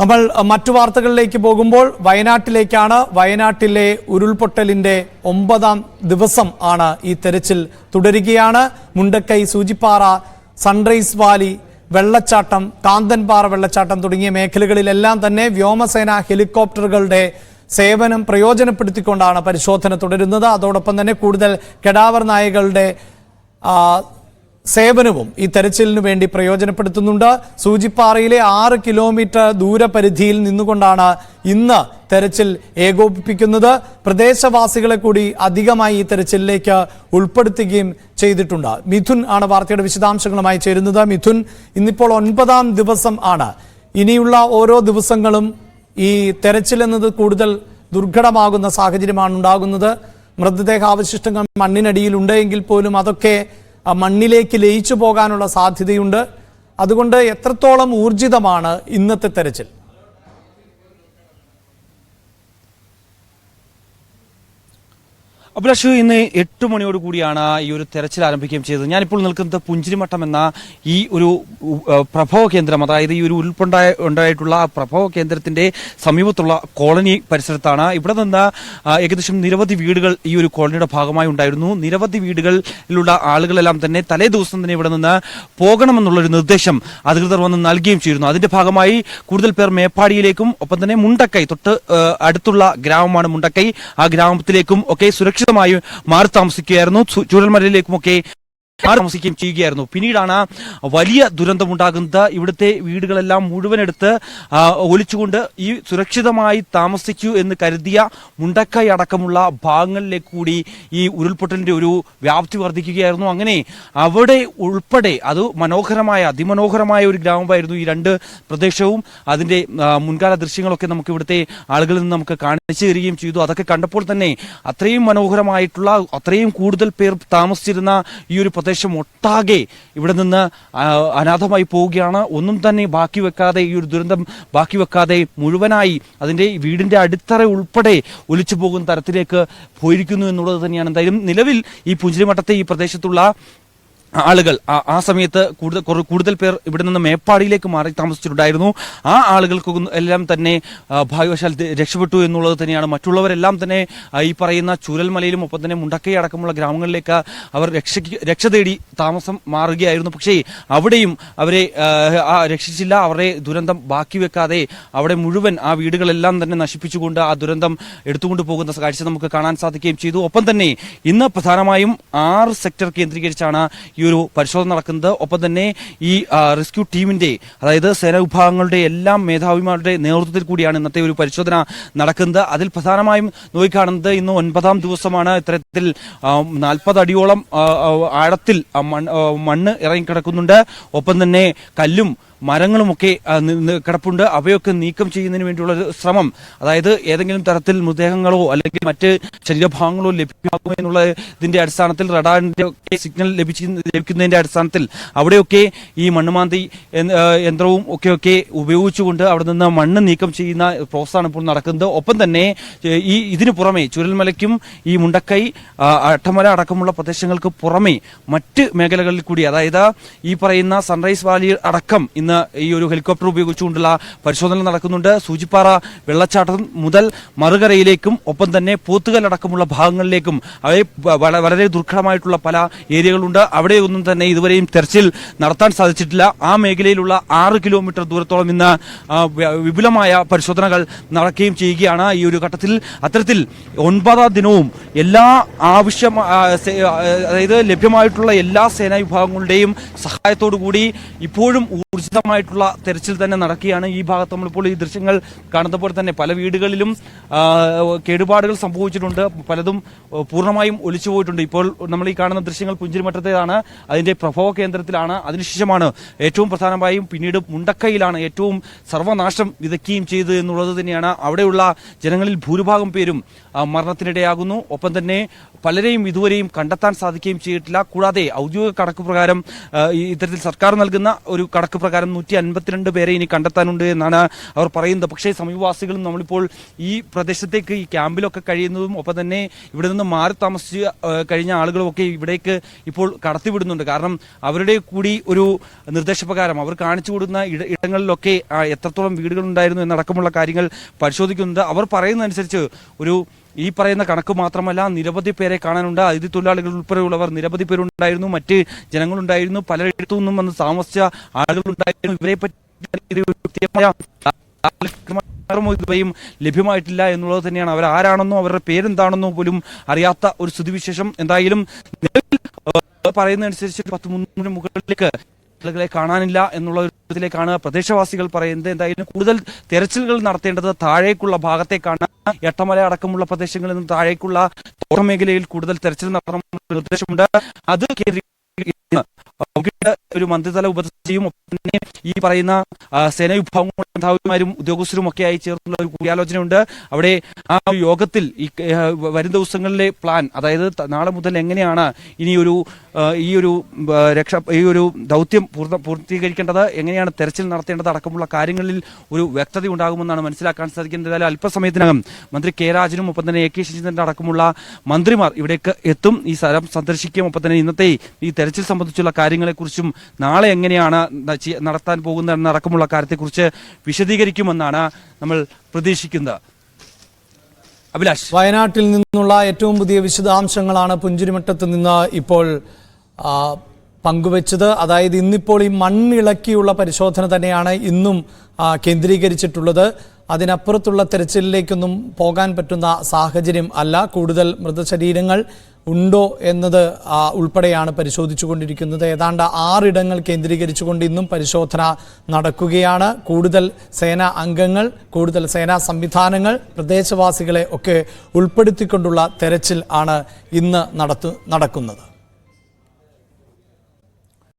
നമ്മൾ മറ്റു വാർത്തകളിലേക്ക് പോകുമ്പോൾ വയനാട്ടിലേക്കാണ്. വയനാട്ടിലെ ഉരുൾപൊട്ടലിന്റെ ഒമ്പതാം ദിവസം ആണ് ഈ തെരച്ചിൽ തുടരുകയാണ്. മുണ്ടക്കൈ സൂചിപ്പാറ സൺറൈസ് വാലി വെള്ളച്ചാട്ടം കാന്തൻപാറ വെള്ളച്ചാട്ടം തുടങ്ങിയ മേഖലകളിലെല്ലാം തന്നെ വ്യോമസേന ഹെലികോപ്റ്ററുകളുടെ സേവനം പ്രയോജനപ്പെടുത്തിക്കൊണ്ടാണ് പരിശോധന തുടരുന്നത്. അതോടൊപ്പം തന്നെ കൂടുതൽ കെടാവർ നായകളുടെ സേവനവും ഈ തെരച്ചിലിനു വേണ്ടി പ്രയോജനപ്പെടുത്തുന്നുണ്ട്. സൂചിപ്പാറയിലെ ആറ് കിലോമീറ്റർ ദൂരപരിധിയിൽ നിന്നുകൊണ്ടാണ് ഇന്ന് തെരച്ചിൽ ഏകോപിപ്പിക്കുന്നത്. പ്രദേശവാസികളെ കൂടി അധികമായി ഈ തെരച്ചിലിലേക്ക് ഉൾപ്പെടുത്തുകയും ചെയ്തിട്ടുണ്ട്. മിഥുൻ ആണ് വാർത്തയുടെ വിശദാംശങ്ങളുമായി ചേരുന്നത്. മിഥുൻ ഇന്നിപ്പോൾ ഒൻപതാം ദിവസം ആണ്. ഇനിയുള്ള ഓരോ ദിവസങ്ങളും ഈ തെരച്ചിൽ എന്നത് കൂടുതൽ ദുർഘടമാകുന്ന സാഹചര്യമാണ് ഉണ്ടാകുന്നത്. മൃതദേഹാവശിഷ്ടങ്ങൾ മണ്ണിനടിയിൽ ഉണ്ടെങ്കിൽ പോലും അതൊക്കെ മണ്ണിലേക്ക് ലയിച്ചു പോകാനുള്ള സാധ്യതയുണ്ട്. അതുകൊണ്ട് എത്രത്തോളം ഊർജിതമാണ് ഇന്നത്തെ തെരച്ചിൽ? അഭിലാഷ് ഇന്ന് എട്ട് മണിയോട് കൂടിയാണ് ഈ ഒരു തെരച്ചിൽ ആരംഭിക്കുകയും ചെയ്തത്. ഞാനിപ്പോൾ നിൽക്കുന്നത് പുഞ്ചിരിമട്ടം എന്ന ഈ ഒരു പ്രഭവ കേന്ദ്രം അതായത് ഈ ഒരു ഉൾപ്പെടായ ഉണ്ടായിട്ടുള്ള പ്രഭവ കേന്ദ്രത്തിന്റെ സമീപത്തുള്ള കോളനി പരിസരത്താണ്. ഇവിടെ നിന്ന് ഏകദേശം നിരവധി വീടുകൾ ഈ ഒരു കോളനിയുടെ ഭാഗമായി ഉണ്ടായിരുന്നു. നിരവധി വീടുകളിലുള്ള ആളുകളെല്ലാം തന്നെ തലേ ദിവസം തന്നെ ഇവിടെ നിന്ന് പോകണമെന്നുള്ളൊരു നിർദ്ദേശം അധികൃതർ വന്ന് നൽകുകയും ചെയ്തിരുന്നു. അതിന്റെ ഭാഗമായി കൂടുതൽ പേർ മേപ്പാടിയിലേക്കും ഒപ്പം തന്നെ മുണ്ടക്കൈ തൊട്ട് അടുത്തുള്ള ഗ്രാമമാണ് മുണ്ടക്കൈ. ആ ഗ്രാമത്തിലേക്കും ഒക്കെ സുരക്ഷിതമായി മാറി താമസിക്കുകയായിരുന്നു. ചൂരൽമലയിലേക്കുമൊക്കെ താമസിക്കുകയും ചെയ്യുകയായിരുന്നു. പിന്നീടാണ് വലിയ ദുരന്തമുണ്ടാകുന്നത്. ഇവിടുത്തെ വീടുകളെല്ലാം മുഴുവൻ എടുത്ത് ഒലിച്ചുകൊണ്ട് ഈ സുരക്ഷിതമായി താമസിക്കൂ എന്ന് കരുതിയ മുണ്ടക്കൈ അടക്കമുള്ള ഭാഗങ്ങളിലേക്ക് കൂടി ഈ ഉരുൾപൊട്ടലിന്റെ ഒരു വ്യാപ്തി വർദ്ധിക്കുകയായിരുന്നു. അങ്ങനെ അവിടെ ഉൾപ്പെടെ അത് മനോഹരമായ അതിമനോഹരമായ ഒരു ഗ്രാമമായിരുന്നു ഈ രണ്ട് പ്രദേശവും. അതിന്റെ മുൻകാല ദൃശ്യങ്ങളൊക്കെ നമുക്ക് ഇവിടുത്തെ ആളുകളിൽ നിന്ന് നമുക്ക് കാണിച്ചു തരികയും ചെയ്തു. അതൊക്കെ കണ്ടപ്പോൾ തന്നെ അത്രയും മനോഹരമായിട്ടുള്ള അത്രയും കൂടുതൽ പേർ താമസിച്ചിരുന്ന ഈ ഒരു പ്രദേശം ഒട്ടാകെ ഇവിടെ നിന്ന് അനാഥമായി പോവുകയാണ്. ഒന്നും തന്നെ ബാക്കി വെക്കാതെ ഈ ഒരു ദുരന്തം ബാക്കി വെക്കാതെ മുഴുവനായി അതിന്റെ വീടിന്റെ അടിത്തറ ഉൾപ്പെടെ ഒലിച്ചു പോകുന്ന തരത്തിലേക്ക് പോയിരിക്കുന്നു എന്നുള്ളത് തന്നെയാണ്. എന്തായാലും നിലവിൽ ഈ പുഞ്ചിരിമട്ടത്തെ ഈ പ്രദേശത്തുള്ള ആളുകൾ ആ- സമയത്ത് കൂടുതൽ കൂടുതൽ പേർ ഇവിടെ നിന്ന് മേപ്പാടിയിലേക്ക് മാറി താമസിച്ചിട്ടുണ്ടായിരുന്നു. ആ ആളുകൾക്ക് എല്ലാം തന്നെ ഭാഗ്യവശാൽ രക്ഷപ്പെട്ടു എന്നുള്ളത് തന്നെയാണ്. മറ്റുള്ളവരെല്ലാം തന്നെ ഈ പറയുന്ന ചൂരൽമലയിലും ഒപ്പം തന്നെ മുണ്ടക്കൈ അടക്കമുള്ള ഗ്രാമങ്ങളിലേക്ക് അവർ രക്ഷയ്ക്ക് രക്ഷ തേടി താമസം മാറുകയായിരുന്നു. പക്ഷേ അവിടെയും അവരെ രക്ഷിച്ചില്ല. അവരെ ദുരന്തം ബാക്കി വെക്കാതെ അവിടെ മുഴുവൻ ആ വീടുകളെല്ലാം തന്നെ നശിപ്പിച്ചുകൊണ്ട് ആ ദുരന്തം എടുത്തുകൊണ്ട് പോകുന്ന കാഴ്ച നമുക്ക് കാണാൻ സാധിക്കുകയും ചെയ്തു. ഒപ്പം തന്നെ ഇന്ന് പ്രധാനമായും ആറ് സെക്ടർ കേന്ദ്രീകരിച്ചാണ് ഈ ഒരു പരിശോധന നടക്കുന്നത്. ഒപ്പം തന്നെ ഈ റെസ്ക്യൂ ടീമിന്റെ അതായത് സേനാ വിഭാഗങ്ങളുടെ എല്ലാം മേധാവിമാരുടെ നേതൃത്വത്തിൽ കൂടിയാണ് ഇന്നത്തെ ഒരു പരിശോധന നടക്കുന്നത്. അതിൽ പ്രധാനമായും നോക്കിക്കാണുന്നത് ഇന്ന് ഒൻപതാം ദിവസമാണ് ഇത്തരത്തിൽ നാൽപ്പത് അടിയോളം ആഴത്തിൽ മണ്ണ് ഇറങ്ങിക്കിടക്കുന്നുണ്ട്. ഒപ്പം തന്നെ കല്ലും മരങ്ങളുമൊക്കെ കിടപ്പുണ്ട്. അവയൊക്കെ നീക്കം ചെയ്യുന്നതിന് വേണ്ടിയുള്ള ഒരു ശ്രമം. അതായത് ഏതെങ്കിലും തരത്തിൽ മൃതദേഹങ്ങളോ അല്ലെങ്കിൽ മറ്റ് ശരീരഭാഗങ്ങളോ ലഭ്യമാകുമോ എന്നുള്ള ഇതിന്റെ അടിസ്ഥാനത്തിൽ റഡാറിന്റെ ഒക്കെ സിഗ്നൽ ലഭിക്കുന്നതിന്റെ അടിസ്ഥാനത്തിൽ അവിടെയൊക്കെ ഈ മണ്ണുമാന്തി യന്ത്രവും ഒക്കെ ഒക്കെ ഉപയോഗിച്ചുകൊണ്ട് അവിടെ നിന്ന് മണ്ണ് നീക്കം ചെയ്യുന്ന പ്രോസസ്സാണ് ഇപ്പോൾ നടക്കുന്നത്. ഒപ്പം തന്നെ ഈ ഇതിനു പുറമെ ചുരൽമലയ്ക്കും ഈ മുണ്ടക്കൈ അട്ടമല അടക്കമുള്ള പ്രദേശങ്ങൾക്ക് പുറമേ മറ്റ് മേഖലകളിൽ കൂടി അതായത് ഈ പറയുന്ന സൺറൈസ് വാലി അടക്കം ഇന്ന് ഈ ഒരു ഹെലികോപ്റ്റർ ഉപയോഗിച്ചുകൊണ്ടുള്ള പരിശോധന നടക്കുന്നുണ്ട്. സൂചിപ്പാറ വെള്ളച്ചാട്ടം മുതൽ മറുകരയിലേക്കും ഒപ്പം തന്നെ പോത്തുകൽ അടക്കമുള്ള ഭാഗങ്ങളിലേക്കും അവയെ വളരെ ദുർഘടമായിട്ടുള്ള പല ഏരിയകളുണ്ട്. അവിടെയൊന്നും തന്നെ ഇതുവരെയും തെരച്ചിൽ നടത്താൻ സാധിച്ചിട്ടില്ല. ആ മേഖലയിലുള്ള ആറ് കിലോമീറ്റർ ദൂരത്തോളം ഇന്ന് വിപുലമായ പരിശോധനകൾ നടക്കുകയും ചെയ്യുകയാണ്. ഈ ഒരു ഘട്ടത്തിൽ അത്തരത്തിൽ ഒൻപതാം ദിനവും എല്ലാ ആവശ്യം അതായത് ലഭ്യമായിട്ടുള്ള എല്ലാ സേനാ വിഭാഗങ്ങളുടെയും സഹായത്തോടു കൂടി ഇപ്പോഴും ഊർജിതമായിട്ടുള്ള തെരച്ചിൽ തന്നെ നടക്കുകയാണ്. ഈ ഭാഗത്ത് നമ്മളിപ്പോൾ ഈ ദൃശ്യങ്ങൾ കാണുന്ന പോലെ തന്നെ പല വീടുകളിലും കേടുപാടുകൾ സംഭവിച്ചിട്ടുണ്ട്. പലതും പൂർണമായും ഒലിച്ചു പോയിട്ടുണ്ട്. ഇപ്പോൾ നമ്മൾ ഈ കാണുന്ന ദൃശ്യങ്ങൾ പുഞ്ചിരിമറ്റത്തേതാണ്. അതിന്റെ പ്രഭവ കേന്ദ്രത്തിലാണ്. അതിനുശേഷമാണ് ഏറ്റവും പ്രധാനമായും പിന്നീട് മുണ്ടക്കയിലാണ് ഏറ്റവും സർവനാശം വിതയ്ക്കുകയും ചെയ്തത് എന്നുള്ളത് തന്നെയാണ്. അവിടെയുള്ള ജനങ്ങളിൽ ഭൂരിഭാഗം പേരും മരണത്തിനിടയാകുന്നു. ഒപ്പം തന്നെ പലരെയും ഇതുവരെയും കണ്ടെത്താൻ സാധിക്കുകയും ചെയ്തിട്ടില്ല. കൂടാതെ ഔദ്യോഗിക കണക്ക് പ്രകാരം ഇത്തരത്തിൽ സർക്കാർ നൽകുന്ന ഒരു കണക്ക് പ്രകാരം നൂറ്റി അൻപത്തിരണ്ട് പേരെ ഇനി കണ്ടെത്താനുണ്ട് എന്നാണ് അവർ പറയുന്നത്. പക്ഷേ സമീപവാസികളും നമ്മളിപ്പോൾ ഈ പ്രദേശത്തേക്ക് ഈ ക്യാമ്പിലൊക്കെ കഴിയുന്നതും ഒപ്പം തന്നെ ഇവിടെ നിന്ന് മാറി താമസിച്ച് കഴിഞ്ഞ ആളുകളുമൊക്കെ ഇവിടേക്ക് ഇപ്പോൾ കടത്തിവിടുന്നുണ്ട്. കാരണം അവരുടെ കൂടി ഒരു നിർദ്ദേശപ്രകാരം അവർ കാണിച്ചു കൊടുക്കുന്ന ഇട- ഇടങ്ങളിലൊക്കെ എത്രത്തോളം വീടുകളുണ്ടായിരുന്നു എന്നടക്കമുള്ള കാര്യങ്ങൾ പരിശോധിക്കുന്നുണ്ട്. അവർ പറയുന്നതനുസരിച്ച് ഒരു ഈ പറയുന്ന കണക്ക് മാത്രമല്ല നിരവധി പേരെ കാണാനുണ്ട്. അതിഥി തൊഴിലാളികൾ ഉൾപ്പെടെയുള്ളവർ നിരവധി പേരുണ്ടായിരുന്നു. മറ്റ് ജനങ്ങളുണ്ടായിരുന്നു. പലയിടത്തു നിന്നും വന്ന് താമസിച്ച ആളുകളുണ്ടായിരുന്നു ഇവരെ പറ്റി ഇതുവരെയും ലഭ്യമായിട്ടില്ല എന്നുള്ളത് തന്നെയാണ്. അവർ ആരാണെന്നോ അവരുടെ പേരെന്താണെന്നോ പോലും അറിയാത്ത ഒരു സ്ഥിതിവിശേഷം. എന്തായാലും പറയുന്നതനുസരിച്ച് പത്ത് മുന്നൂറ് മുകളിലേക്ക് ആളുകളെ കാണാനില്ല എന്നുള്ള ഇതിലേക്കാണ് പ്രദേശവാസികൾ പറയുന്നത്. എന്തായാലും കൂടുതൽ തെരച്ചിലുകൾ നടത്തേണ്ടത് താഴേക്കുള്ള ഭാഗത്തേക്കാണ്. എട്ടമല അടക്കമുള്ള പ്രദേശങ്ങളിൽ നിന്ന് താഴേക്കുള്ള തോട്ടമേഖലയിൽ കൂടുതൽ തെരച്ചിൽ നടത്തണമെന്ന നിർദ്ദേശമുണ്ട്. അത് വൈകിട്ട് ഒരു മന്ത്രിതല ഉപദേശിയും തന്നെ ഈ പറയുന്ന ആ, സേനാ വിഭാഗങ്ങളും മേധാവിമാരും ഉദ്യോഗസ്ഥരും ഒക്കെ ആയി ചേർന്നുള്ള ഒരു കൂടിയാലോചനയുണ്ട്. അവിടെ ആ യോഗത്തിൽ ഈ വരും ദിവസങ്ങളിലെ പ്ലാൻ അതായത് നാളെ മുതൽ എങ്ങനെയാണ് ഇനി ഒരു ഈ ഒരു രക്ഷ ഈ ഒരു ദൗത്യം പൂർണ പൂർത്തീകരിക്കേണ്ടത് എങ്ങനെയാണ് തെരച്ചിൽ നടത്തേണ്ടത് അടക്കമുള്ള കാര്യങ്ങളിൽ ഒരു വ്യക്തത ഉണ്ടാകുമെന്നാണ് മനസ്സിലാക്കാൻ സാധിക്കുന്നത്. ഏതായാലും അല്പസമയത്തിനകം മന്ത്രി കെ രാജനും ഒപ്പം തന്നെ എ കെ ശശീന്ദ്രന്റെ അടക്കമുള്ള മന്ത്രിമാർ ഇവിടേക്ക് എത്തും. ഈ സ്ഥലം സന്ദർശിക്കും. ഒപ്പം തന്നെ ഇന്നത്തെ ഈ തെരച്ചിൽ സംബന്ധിച്ചുള്ള കാര്യങ്ങളെക്കുറിച്ചും നാളെ എങ്ങനെയാണ് നടത്താൻ പോകുന്ന നടക്കുമുള്ള കാര്യത്തെക്കുറിച്ച് വിശദീകരിക്കുമെന്നാണ് നമ്മൾ പ്രതീക്ഷിക്കുന്നത്. അഭിലാഷ്. വയനാട്ടിൽ നിന്നുള്ള ഏറ്റവും പുതിയ വിശദാംശങ്ങളാണ് പുഞ്ചിരിമട്ടത്ത് നിന്ന് ഇപ്പോൾ പങ്കുവച്ചത്. അതായത് ഇന്നിപ്പോൾ ഈ മണ്ണിളക്കിയുള്ള പരിശോധന തന്നെയാണ് ഇന്നും കേന്ദ്രീകരിച്ചിട്ടുള്ളത്. അതിനപ്പുറത്തുള്ള തെരച്ചിലിലേക്കൊന്നും പോകാൻ പറ്റുന്ന സാഹചര്യം അല്ല. കൂടുതൽ മൃതശരീരങ്ങൾ ഉണ്ടോ എന്നത് ഉൾപ്പെടെയാണ് പരിശോധിച്ചുകൊണ്ടിരിക്കുന്നത്. ഏതാണ്ട് ആറിടങ്ങൾ കേന്ദ്രീകരിച്ചുകൊണ്ട് ഇന്നും പരിശോധന നടക്കുകയാണ്. കൂടുതൽ സേനാ അംഗങ്ങൾ കൂടുതൽ സേനാ സംവിധാനങ്ങൾ പ്രദേശവാസികളെ ഒക്കെ ഉൾപ്പെടുത്തിക്കൊണ്ടുള്ള തെരച്ചിൽ ആണ് ഇന്ന് നടത്തു നടക്കുന്നത്.